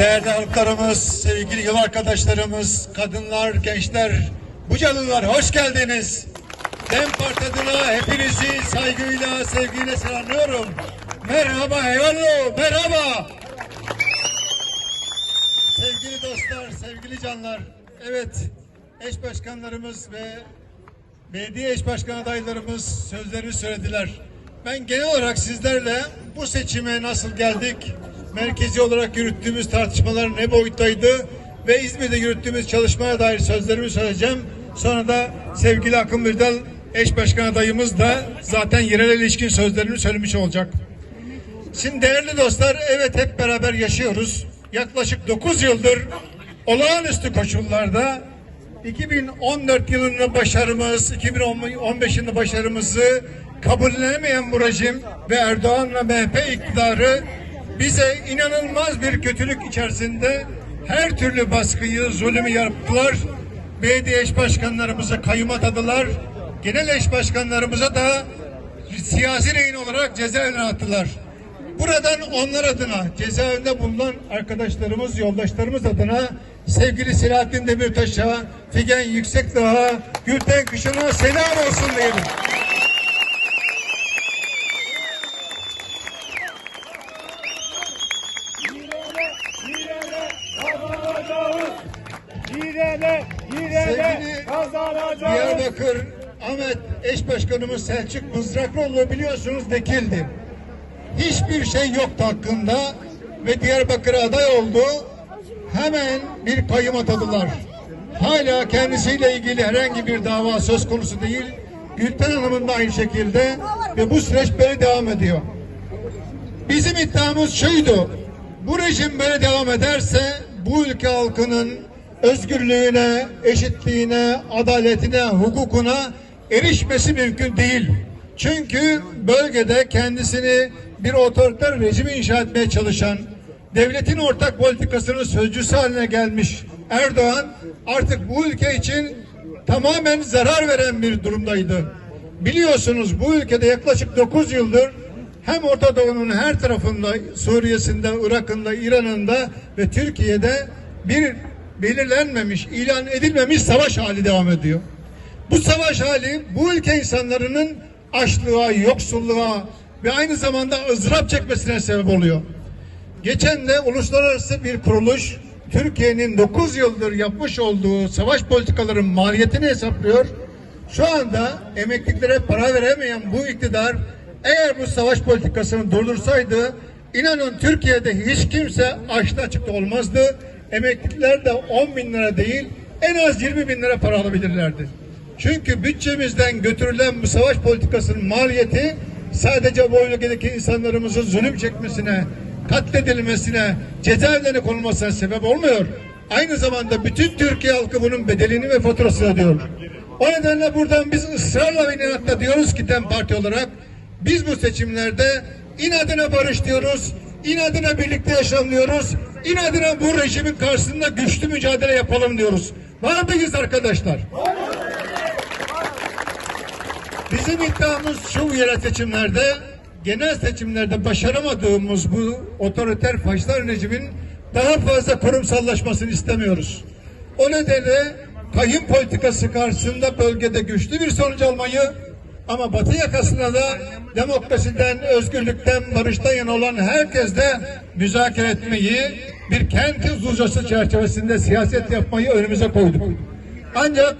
Değerli halklarımız, sevgili yol arkadaşlarımız, kadınlar, gençler, Bucalılar hoş geldiniz. Dem Parti adına hepinizi saygıyla, sevgiyle selamlıyorum. Merhaba eyvallah, merhaba. Sevgili dostlar, sevgili canlar, evet eş başkanlarımız ve belediye eş başkan adaylarımız sözlerini söylediler. Ben genel olarak sizlerle bu seçime nasıl geldik, merkezi olarak yürüttüğümüz tartışmalar ne boyuttaydı ve İzmir'de yürüttüğümüz çalışmaya dair sözlerimi söyleyeceğim. Sonra da sevgili Akın Birdal eş başkan adayımız da zaten yerel ilişkin sözlerini söylemiş olacak. Şimdi değerli dostlar evet hep beraber yaşıyoruz. Yaklaşık 9 yıldır olağanüstü koşullarda 2014 yılının başarımız, 2015 yılının başarımızı kabullenemeyen bu rejim ve Erdoğan'la MHP iktidarı bize inanılmaz bir kötülük içerisinde her türlü baskıyı, zulümü yaptılar. Belediye eş başkanlarımıza kayyum atadılar. Genel eş başkanlarımıza da siyasi rehin olarak cezaevine attılar. Buradan onlar adına cezaevinde bulunan arkadaşlarımız, yoldaşlarımız adına sevgili Selahattin Demirtaş'a, Figen Yüksekdağ'a, Gülten Kışın'a selam olsun diyelim. Diyarbakır Ahmet eş başkanımız Selçuk Mızraklıoğlu biliyorsunuz vekildi. Hiçbir şey yoktu hakkında ve Diyarbakır'a aday oldu. Hemen bir kayyum atadılar. Hala kendisiyle ilgili herhangi bir dava söz konusu değil. Gülten Hanım'ın da aynı şekilde ve bu süreç böyle devam ediyor. Bizim iddiamız şuydu. Bu rejim böyle devam ederse bu ülke halkının özgürlüğüne, eşitliğine, adaletine, hukukuna erişmesi mümkün değil. Çünkü bölgede kendisini bir otoriter rejimi inşa etmeye çalışan, devletin ortak politikasının sözcüsü haline gelmiş Erdoğan artık bu ülke için tamamen zarar veren bir durumdaydı. Biliyorsunuz bu ülkede yaklaşık 9 yıldır hem Orta Doğu'nun her tarafında, Suriye'sinde, Irak'ında, İran'ında ve Türkiye'de bir belirlenmemiş, ilan edilmemiş savaş hali devam ediyor. Bu savaş hali bu ülke insanların açlığa, yoksulluğa ve aynı zamanda ızdırap çekmesine sebep oluyor. Geçen de uluslararası bir kuruluş Türkiye'nin 9 yıldır yapmış olduğu savaş politikaların maliyetini hesaplıyor. Şu anda emeklilere para veremeyen bu iktidar eğer bu savaş politikasını durdursaydı inanın Türkiye'de hiç kimse açta açıkta olmazdı. Emekliler de 10 bin lira değil en az 20 bin lira para alabilirlerdi. Çünkü bütçemizden götürülen bu savaş politikasının maliyeti sadece bu bölgedeki insanlarımızın zulüm çekmesine, katledilmesine, cezaevlerine konulmasına sebep olmuyor. Aynı zamanda bütün Türkiye halkı bunun bedelini ve faturasını ödüyor. O nedenle buradan biz ısrarla ve inatla diyoruz ki DEM Parti olarak biz bu seçimlerde inadına barış diyoruz, inadına birlikte yaşam diyoruz, inadına bu rejimin karşısında güçlü mücadele yapalım diyoruz. Var mıyız arkadaşlar? Bizim iddiamız şu yerel seçimlerde, genel seçimlerde başaramadığımız bu otoriter faşistler rejimin daha fazla kurumsallaşmasını istemiyoruz. O nedenle kayyum politikası karşısında bölgede güçlü bir sonuç almayı ama Batı yakasına da demokrasiden, özgürlükten, barıştan yana olan herkesle müzakere etmeyi, bir kent huzurcası çerçevesinde siyaset yapmayı önümüze koyduk. Ancak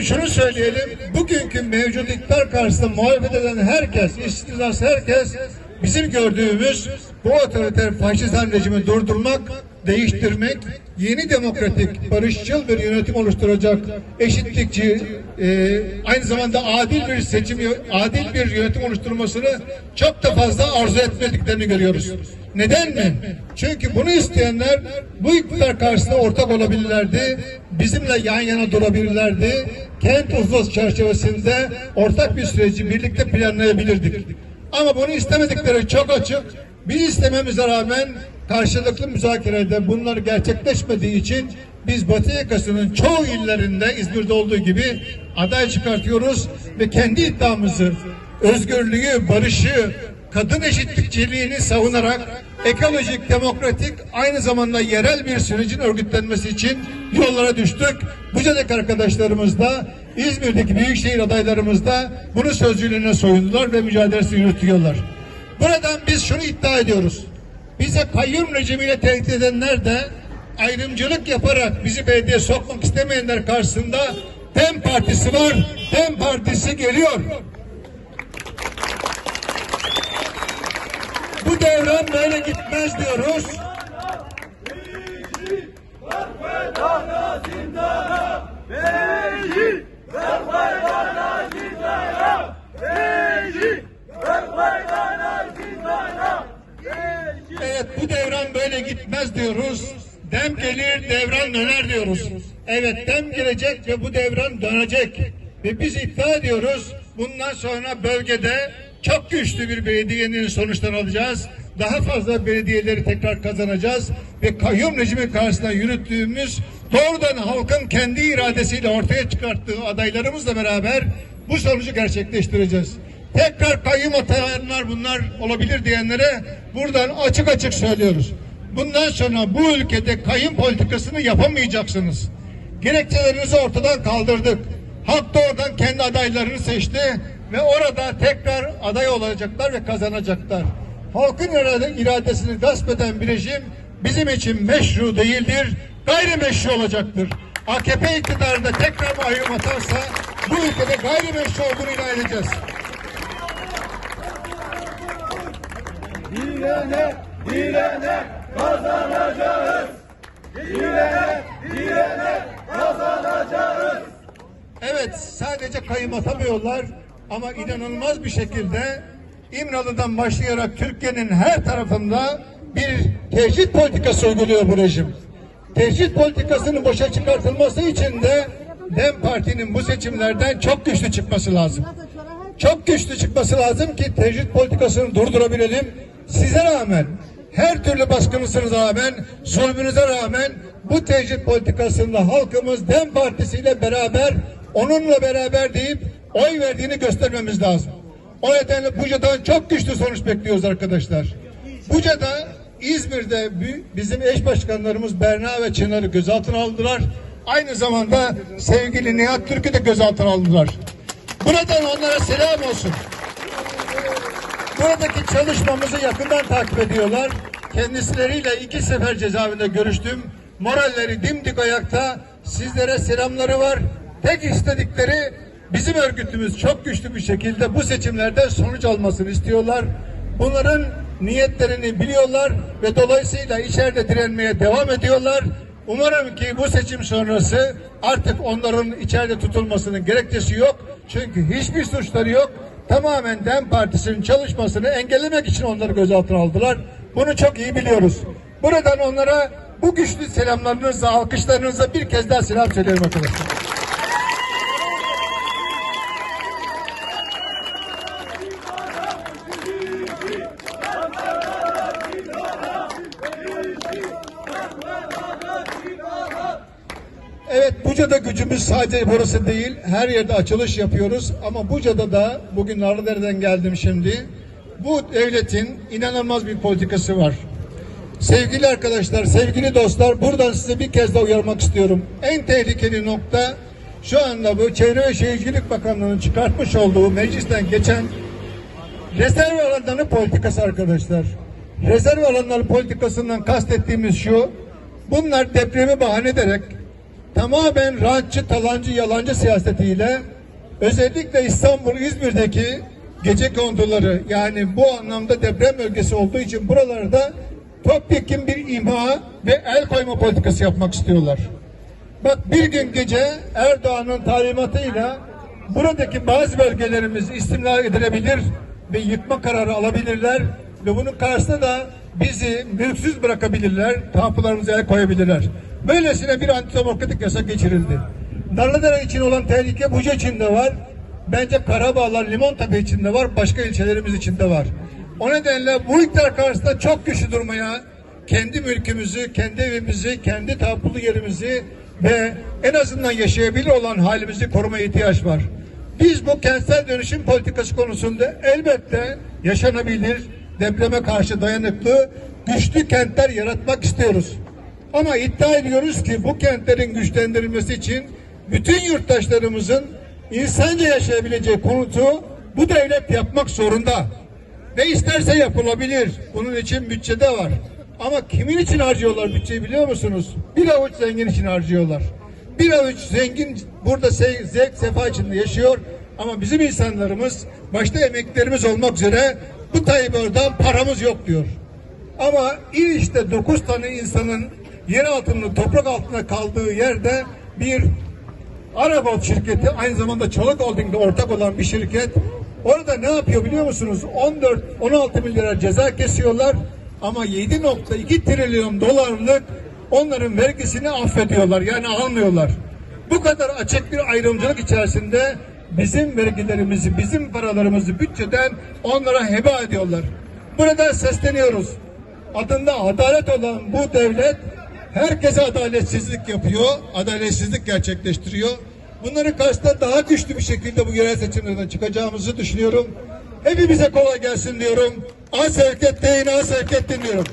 şunu söyleyelim, bugünkü mevcut iktidar karşısında muhalefet eden herkes, istisnası herkes bizim gördüğümüz bu otoriter faşizan rejimi durdurmak, değiştirmek, yeni demokratik, barışçıl bir yönetim oluşturacak, eşitlikçi, e, aynı zamanda adil bir seçim, adil bir yönetim oluşturmasını çok da fazla arzu etmediklerini görüyoruz. Neden mi? Çünkü bunu isteyenler bu iktidar karşısında ortak olabilirlerdi, bizimle yan yana durabilirlerdi, kent uzlaşı çerçevesinde ortak bir süreci birlikte planlayabilirdik. Ama bunu istemedikleri çok açık. Biz istememize rağmen karşılıklı müzakerede bunlar gerçekleşmediği için biz Batı yakasının çoğu illerinde İzmir'de olduğu gibi aday çıkartıyoruz ve kendi iddiamızı, özgürlüğü, barışı, kadın eşitlikçiliğini savunarak ekolojik, demokratik, aynı zamanda yerel bir sürecin örgütlenmesi için yollara düştük. Buca'daki arkadaşlarımız da İzmir'deki büyükşehir adaylarımız da bunu sözcülüğüne soyundular ve mücadelesini yürütüyorlar. Buradan biz şunu iddia ediyoruz. Bize kayyum rejimiyle tehdit edenler de ayrımcılık yaparak bizi belediye sokmak istemeyenler karşısında DEM Partisi var. DEM Partisi geliyor. Bu devran böyle gitmez diyoruz. Evet böyle gitmez diyoruz. Dem gelir devran döner diyoruz. Evet dem gelecek ve bu devran dönecek. Ve biz iddia ediyoruz bundan sonra bölgede çok güçlü bir belediyenin sonuçlarını alacağız. Daha fazla belediyeleri tekrar kazanacağız ve kayyum rejimi karşısında yürüttüğümüz doğrudan halkın kendi iradesiyle ortaya çıkarttığı adaylarımızla beraber bu sonucu gerçekleştireceğiz. Tekrar kayyum atayanlar bunlar olabilir diyenlere buradan açık açık söylüyoruz. Bundan sonra bu ülkede kayyum politikasını yapamayacaksınız. Gerekçelerinizi ortadan kaldırdık. Halk da oradan kendi adaylarını seçti ve orada tekrar aday olacaklar ve kazanacaklar. Halkın irade- iradesini gasp eden bir rejim bizim için meşru değildir, gayrimeşru olacaktır. AKP iktidarında tekrar kayyum atarsa bu ülkede gayrimeşru olduğunu ilan edeceğiz. Direne, direne kazanacağız. Direne, direne kazanacağız. Evet sadece kayım atamıyorlar ama inanılmaz bir şekilde İmralı'dan başlayarak Türkiye'nin her tarafında bir tecrit politikası uyguluyor bu rejim. Tecrit politikasının boşa çıkartılması için de DEM Parti'nin bu seçimlerden çok güçlü çıkması lazım. Çok güçlü çıkması lazım ki tecrit politikasını durdurabilelim. Size rağmen, her türlü baskınızına rağmen, zulmünüze rağmen bu tecrit politikasında halkımız DEM Partisi ile beraber, onunla beraber deyip oy verdiğini göstermemiz lazım. O nedenle Buca'dan çok güçlü sonuç bekliyoruz arkadaşlar. Buca'da İzmir'de bizim eş başkanlarımız Berna ve Çınar'ı gözaltına aldılar. Aynı zamanda sevgili Nihat Türk'ü de gözaltına aldılar. Buradan onlara selam olsun. Buradaki çalışmamızı yakından takip ediyorlar. Kendisileriyle iki sefer cezaevinde görüştüm. Moralleri dimdik ayakta. Sizlere selamları var. Tek istedikleri bizim örgütümüz çok güçlü bir şekilde bu seçimlerde sonuç almasını istiyorlar. Bunların niyetlerini biliyorlar ve dolayısıyla içeride direnmeye devam ediyorlar. Umarım ki bu seçim sonrası artık onların içeride tutulmasının gerekçesi yok. Çünkü hiçbir suçları yok. Tamamen DEM Partisi'nin çalışmasını engellemek için onları gözaltına aldılar. Bunu çok iyi biliyoruz. Buradan onlara bu güçlü selamlarınızla, alkışlarınızla bir kez daha selam söylüyorum arkadaşlar. Buca'da gücümüz sadece burası değil. Her yerde açılış yapıyoruz. Ama Buca'da da bugün Narlıdere'den geldim şimdi. Bu devletin inanılmaz bir politikası var. Sevgili arkadaşlar, sevgili dostlar buradan size bir kez daha uyarmak istiyorum. En tehlikeli nokta şu anda bu Çevre ve Şehircilik Bakanlığı'nın çıkartmış olduğu meclisten geçen rezerv alanları politikası arkadaşlar. Rezerv alanları politikasından kastettiğimiz şu. Bunlar depremi bahane ederek tamamen rantçı, talancı, yalancı siyasetiyle özellikle İstanbul, İzmir'deki gece konduları yani bu anlamda deprem bölgesi olduğu için buralarda topyekin bir imha ve el koyma politikası yapmak istiyorlar. Bak bir gün gece Erdoğan'ın talimatıyla buradaki bazı bölgelerimiz istimlak edilebilir ve yıkma kararı alabilirler ve bunun karşısında da bizi mülksüz bırakabilirler, tapularımıza el koyabilirler. Böylesine bir antidemokratik yasak geçirildi. Narlıdere için olan tehlike Buca için de var. Bence Karabağlar, Limontepe için de var, başka ilçelerimiz için de var. O nedenle bu iktidar karşısında çok güçlü durmaya, kendi mülkümüzü, kendi evimizi, kendi tapulu yerimizi ve en azından yaşayabilir olan halimizi korumaya ihtiyaç var. Biz bu kentsel dönüşüm politikası konusunda elbette yaşanabilir, depreme karşı dayanıklı güçlü kentler yaratmak istiyoruz. Ama iddia ediyoruz ki bu kentlerin güçlendirilmesi için bütün yurttaşlarımızın insanca yaşayabileceği konutu bu devlet yapmak zorunda. Ve isterse yapılabilir. Bunun için bütçede var. Ama kimin için harcıyorlar bütçeyi biliyor musunuz? Bir avuç zengin için harcıyorlar. Bir avuç zengin burada zevk sefa içinde yaşıyor. Ama bizim insanlarımız başta emeklerimiz olmak üzere bu Tayyip Erdoğan paramız yok diyor. Ama il işte 9 tane insanın yer altında toprak altında kaldığı yerde bir Arabot şirketi aynı zamanda Çalık Holding'de ortak olan bir şirket. Orada ne yapıyor biliyor musunuz? 14 16 milyar ceza kesiyorlar ama 7.2 trilyon dolarlık onların vergisini affediyorlar. Yani almıyorlar. Bu kadar açık bir ayrımcılık içerisinde bizim vergilerimizi, bizim paralarımızı bütçeden onlara heba ediyorlar. Burada sesleniyoruz. Adında adalet olan bu devlet herkese adaletsizlik yapıyor, adaletsizlik gerçekleştiriyor. Bunların karşısında daha güçlü bir şekilde bu yerel seçimlerden çıkacağımızı düşünüyorum. Hepimize kolay gelsin diyorum. Az sevket deyin, az sevket dinliyorum.